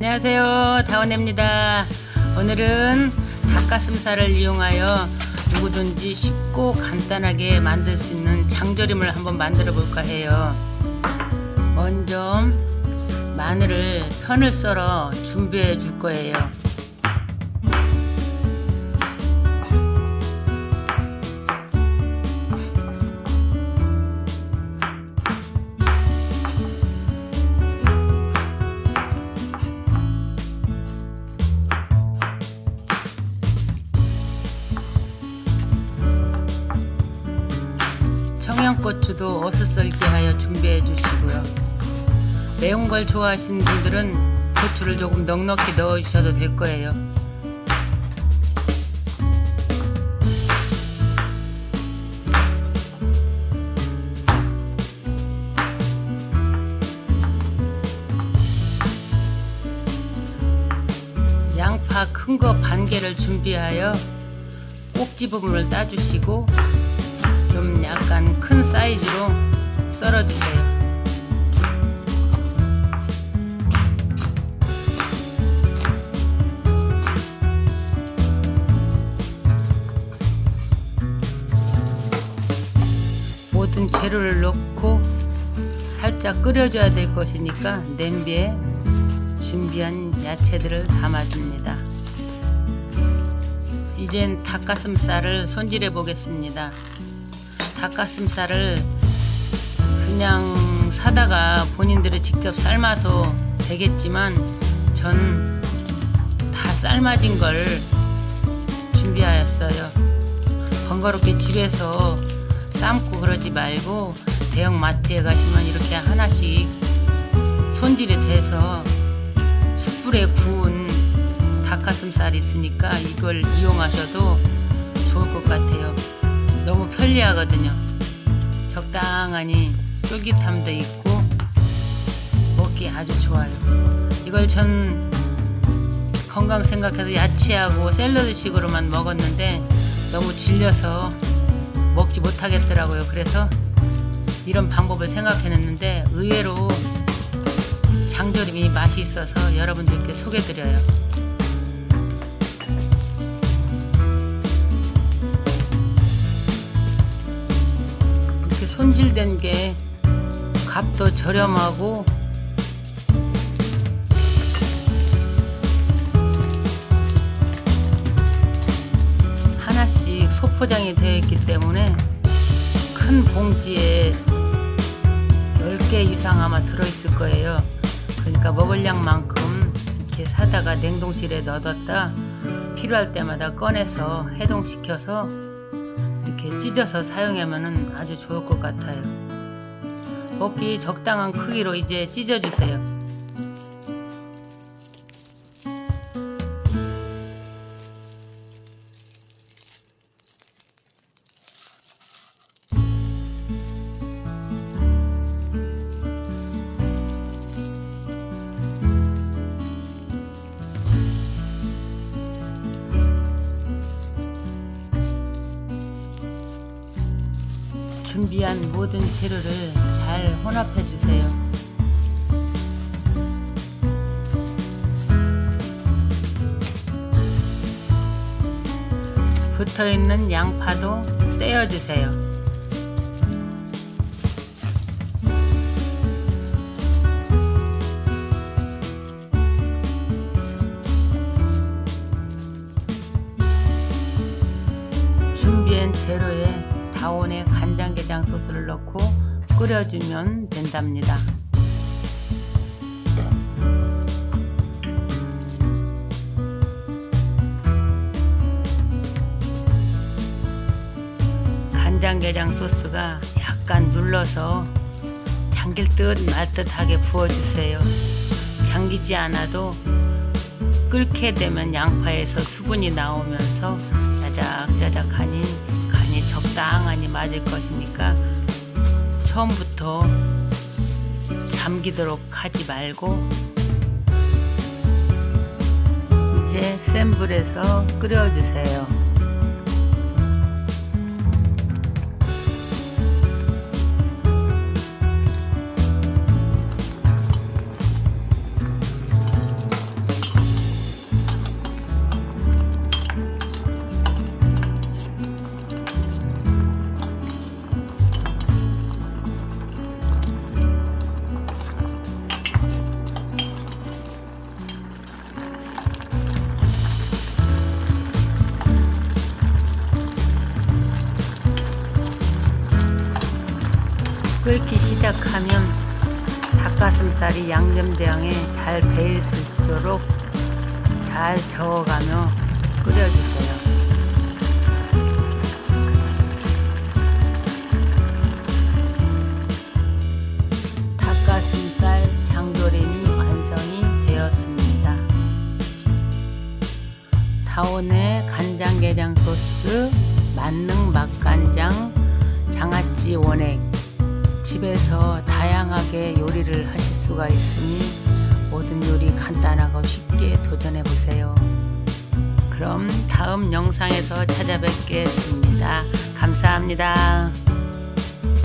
안녕하세요. 다원입니다. 오늘은 닭가슴살을 이용하여 누구든지 쉽고 간단하게 만들 수 있는 장조림을 한번 만들어 볼까 해요. 먼저 마늘을 편을 썰어 준비해 줄 거예요. 청양고추도 어슷썰게 하여 준비해 주시고요. 매운 걸 좋아하시는 분들은 고추를 조금 넉넉히 넣어 주셔도 될 거예요. 양파 큰 거 반 개를 준비하여 꼭지 부분을 따주시고 좀 약간 큰 사이즈로 썰어주세요. 모든 재료를 넣고 살짝 끓여줘야 될 것이니까 냄비에 준비한 야채들을 담아줍니다. 이젠 닭가슴살을 손질해 보겠습니다. 닭가슴살을 그냥 사다가 본인들이 직접 삶아서 되겠지만 전 다 삶아진 걸 준비하였어요. 번거롭게 집에서 삶고 그러지 말고 대형 마트에 가시면 이렇게 하나씩 손질이 돼서 숯불에 구운 닭가슴살이 있으니까 이걸 이용하셔도 좋을 것 같아요. 편리하거든요. 적당하니 쫄깃함도 있고 먹기 아주 좋아요. 이걸 전 건강 생각해서 야채하고 샐러드식으로만 먹었는데 너무 질려서 먹지 못하겠더라고요. 그래서 이런 방법을 생각해냈는데 의외로 장조림이 맛이 있어서 여러분들께 소개드려요. 손질된 게 값도 저렴하고 하나씩 소포장이 되어 있기 때문에 큰 봉지에 10개 이상 아마 들어있을 거예요. 그러니까 먹을 양만큼 이렇게 사다가 냉동실에 넣어뒀다 필요할 때마다 꺼내서 해동시켜서 이렇게 찢어서 사용하면 아주 좋을 것 같아요. 먹기 적당한 크기로 이제 찢어주세요. 준비한 모든 재료를 잘 혼합해 주세요. 붙어 있는 양파도 떼어 주세요. 다원의 간장게장 소스를 넣고 끓여주면 된답니다. 간장게장 소스가 약간 눌러서 잠길 듯 말 듯하게 부어주세요. 잠기지 않아도 끓게 되면 양파에서 수분이 나오면서 짜작짜작하니 적당하니 맞을 것이니까 처음부터 잠기도록 하지 말고 이제 센 불에서 끓여주세요. 끓기 시작하면 닭가슴살이 양념장에 잘 배일 수 있도록 잘 저어가며 끓여주세요. 닭가슴살 장조림이 완성이 되었습니다. 다온의 간장게장 소스, 만능 맛간장, 장아찌 원액 집에서 다양하게 요리를 하실 수가 있으니 모든 요리 간단하고 쉽게 도전해 보세요. 그럼 다음 영상에서 찾아뵙겠습니다. 감사합니다.